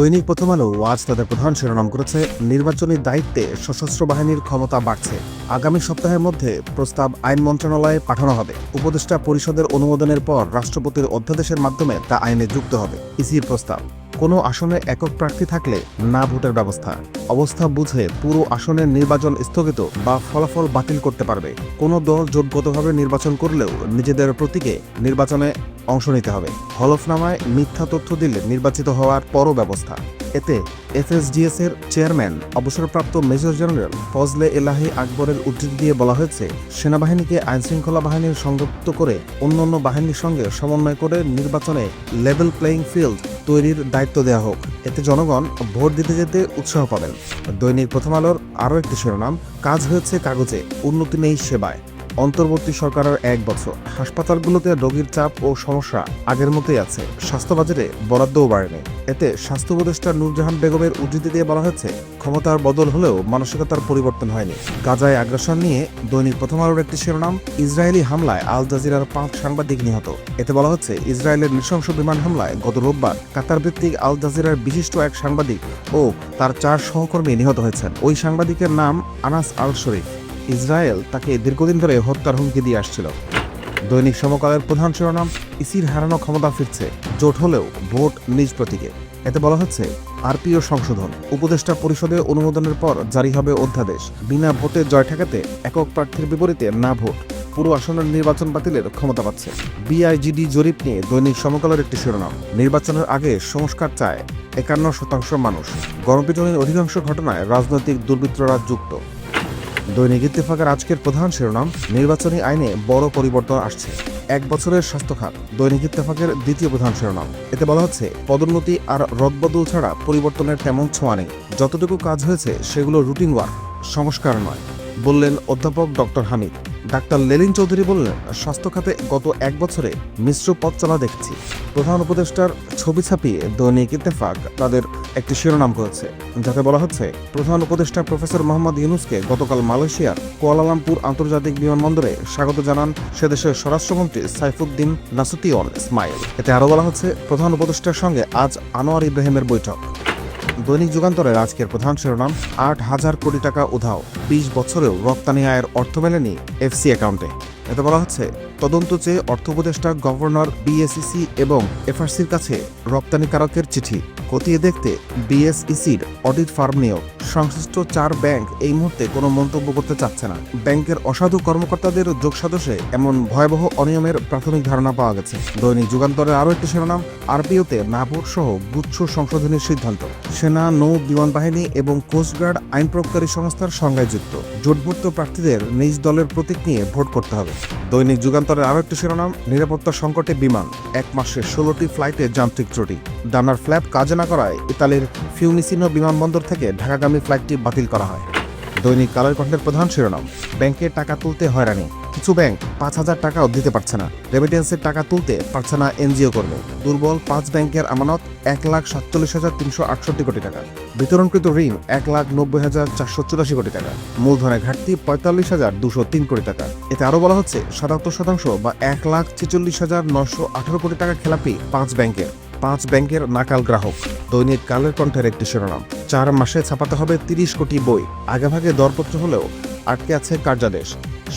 দৈনিক প্রথম আলো, আজ তাদের প্রধান শিরোনাম করেছে, নির্বাচনী দায়িত্বে সশস্ত্র বাহিনীর ক্ষমতা বাড়ছে। আগামী সপ্তাহের মধ্যে প্রস্তাব আইন মন্ত্রণালয়ে পাঠানো হবে। উপদেষ্টা পরিষদের অনুমোদনের পর রাষ্ট্রপতির অধ্যাদেশের মাধ্যমে তা আইনে যুক্ত হবে। ইসির প্রস্তাব, কোনো আসনে একক প্রার্থী থাকলে না ভোটের ব্যবস্থা। অবস্থা বুঝে পুরো আসনের নির্বাচন স্থগিত বা ফলাফল বাতিল করতে পারবে। কোনো দল জোটগতভাবে নির্বাচন করলেও নিজেদের প্রতীকে নির্বাচনে অংশ নিতে হবে। হলফনামায় মিথ্যা তথ্য দিলে নির্বাচিত হওয়ার পরও ব্যবস্থা। এতে এফএসডিএস এর চেয়ারম্যান, অবসরপ্রাপ্ত মেজর জেনারেল ফজলে এলাহি আকবরের উদ্ধৃতি দিয়ে বলা হয়েছে, সেনাবাহিনীকে আইনশৃঙ্খলা বাহিনীর সংযুক্ত করে অন্যান্য বাহিনীর সঙ্গে সমন্বয় করে নির্বাচনে লেভেল প্লেয়িং ফিল্ড তৈরির দায়িত্ব দেওয়া হোক। এতে জনগণ ভোট দিতে যেতে উৎসাহ পাবেন। দৈনিক প্রথম আলোর আরও একটি শিরোনাম, কাজ হয়েছে কাগজে, উন্নতি নেই সেবায়। অন্তর্বর্তী সরকারের এক বছর। হাসপাতালগুলোতে রোগীর চাপ ও সমস্যা আগের মতোই আছে। স্বাস্থ্য বাজেটে বরাদ্দও বাড়েনি। এতে স্বাস্থ্য উপদেষ্টা নূরজাহান বেগমের উদ্ধৃতি দিয়ে বলা হয়েছে, ক্ষমতার বদল হলেও মানসিকতার পরিবর্তন হয়নি। গাজায় আগ্রাসন নিয়ে দৈনিক প্রথম আলোর একটি শিরোনাম, ইসরায়েলি হামলায় আল জাজিরার পাঁচ সাংবাদিক নিহত। এতে বলা হচ্ছে, ইসরায়েলের নৃশংস বিমান হামলায় গত রোববার কাতার ভিত্তিক আল জাজিরার বিশিষ্ট এক সাংবাদিক ও তার চার সহকর্মী নিহত হয়েছেন। ওই সাংবাদিকের নাম আনাস আল শরীফ। ইসরায়েল তাকে দীর্ঘদিন ধরে হত্যার হুমকি দিয়ে আসছিল। দৈনিক সমকালের প্রধান শিরোনাম, ইসির হারানো ক্ষমতা ফিরছে, জোট হলেও ভোট নিজ প্রতীকে। এতে বলা হচ্ছে, আরপিও সংশোধন, উপদেষ্টা পরিষদে অনুমোদনের পর জারি হবে অধ্যাদেশ। বিনা ভোটে জয় ঠেকাতে একক প্রার্থীর বিপরীতে না ভোট। পুরো আসনের নির্বাচন বাতিলের ক্ষমতা পাচ্ছে বিআইজিডি জরিপ নিয়ে দৈনিক সমকালের একটি শিরোনাম, নির্বাচনের আগে সংস্কার চায় একান্ন শতাংশ মানুষ। গণপিটনের অধিকাংশ ঘটনায় রাজনৈতিক দুর্বৃত্তরা যুক্ত। দৈনিক ইত্তেফাকের আজকের প্রধান শিরোনাম, নির্বাচনী আইনে বড় পরিবর্তন আসছে। এক বছরের স্বাস্থ্য খাত দৈনিক ইত্তেফাকের দ্বিতীয় প্রধান শিরোনাম। এতে বলা হচ্ছে, পদোন্নতি আর রদবদল ছাড়া পরিবর্তনের তেমন ছোঁয়া নেই। যতটুকু কাজ হয়েছে, সেগুলো রুটিন ওয়ার্ক, সংস্কার নয়। বললেন অধ্যাপক ডক্টর হামিদ। ডাক্তার লেলিন চৌধুরী বললেন স্বাস্থ্য খাতে গত এক বছরে মিশ্র পথ চলা দেখছি। প্রধান উপদেষ্টার ছবি ছাপিয়ে দৈনিক ইত্তেফাক তাদের একটি শিরোনাম করেছে। যাতে বলা হচ্ছে, প্রধান উপদেষ্টা প্রফেসর মোহাম্মদ ইউনুসকে গতকাল মালয়েশিয়ার কুয়ালালামপুর আন্তর্জাতিক বিমানবন্দরে স্বাগত জানান সে দেশের স্বরাষ্ট্রমন্ত্রী সাইফুদ্দিন নাসুতিয়ন ইসমাইল। এতে আরও বলা হচ্ছে, প্রধান উপদেষ্টার সঙ্গে আজ আনোয়ার ইব্রাহিমের বৈঠক। দৈনিক যুগান্তরের আজকের প্রধান শিরোনাম, আট হাজার কোটি টাকা উধাও, বিশ বছরেও রপ্তানি আয়ের অর্থ মেলেনি এফসি অ্যাকাউন্টে। এতে বলা হচ্ছে তদন্ত চেয়ে অর্থ উপদেষ্টা গভর্নর বিএসইসি এবং এফআরসির কাছে রপ্তানিকারকের চিঠি। খতিয়ে দেখতে বিএসইসির অডিট ফার্ম নিয়োগ। সংশ্লিষ্ট চার ব্যাংক এই মুহূর্তে কোনো মন্তব্য করতে চাচ্ছে না। ব্যাংকের অসাধু কর্মকর্তাদের যোগসাদশে এমন ভয়াবহ অনিয়মের প্রাথমিক ধারণা পাওয়া গেছে। দৈনিক যুগান্তরের আরও একটি শিরোনাম, আরপিওতে নাপুর সহ গুচ্ছ সংশোধনের সিদ্ধান্ত। সেনা, নৌ, বিমান বাহিনী এবং কোস্টগার্ড আইন প্রয়োগকারী সংস্থার সংজ্ঞায় যুক্ত। জোটভুক্ত প্রার্থীদের নিজ দলের প্রতীক নিয়ে ভোট করতে হবে। দৈনিক যুগান্তরের আরও একটি শিরোনাম, নিরাপত্তা সংকটে বিমান, এক মাসে ষোলোটি ফ্লাইটে যান্ত্রিক ত্রুটি। ডানার ফ্ল্যাপ কাজে না করায় ইতালির ফিউনিসিনো বিমানবন্দর থেকে ঢাকাগামী ফ্লাইটটি বাতিল করা হয়। দৈনিক কালের কণ্ঠের প্রধান শিরোনাম, ব্যাংকে টাকা তুলতে হয়রানি। কিছু ব্যাংক পাঁচ হাজার টাকাও দিতে পারছে না। রেমিটেন্সের টাকা তুলতে পারছে না এনজিও কর্মী। দুর্বল পাঁচ ব্যাংকের আমানত এক লাখ সাতচল্লিশ হাজার তিনশো আটষট্টি কোটি টাকা। বিতরণকৃত ঋণ এক লাখ নব্বই হাজার চারশো চুরাশি কোটি টাকা। মূলধনের ঘাটতি পঁয়তাল্লিশ হাজার দুশো তিন কোটি টাকা। এতে আরও বলা হচ্ছে, সাতাত্তর শতাংশ বা এক লাখ ছেচল্লিশ হাজার নশো আঠারো কোটি টাকা খেলাপি পাঁচ ব্যাংকের। পাঁচ ব্যাংকের নাকাল গ্রাহক। দৈনিক কালের কণ্ঠের একটি শিরোনাম। চার মাসে ছাপাতে হবে তিরিশ কোটি বই। আগেভাগে দরপত্র হলেও আটকে আছে কার্যাদেশ।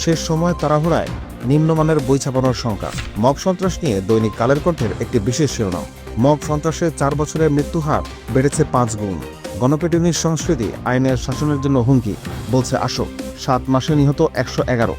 শেষ সময় তাড়াহুড়ায় নিম্নমানের বই ছাপানোর সংখ্যা মব সন্ত্রাস নিয়ে দৈনিক কালের কণ্ঠের একটি বিশেষ শিরোনাম। মগ সন্ত্রাসে চার বছরের মৃত্যু হার বেড়েছে পাঁচ গুণ। গণপিটুনির সংস্কৃতি আইনের শাসনের জন্য হুমকি, বলছে আসো সাত মাসে নিহত একশো এগারো।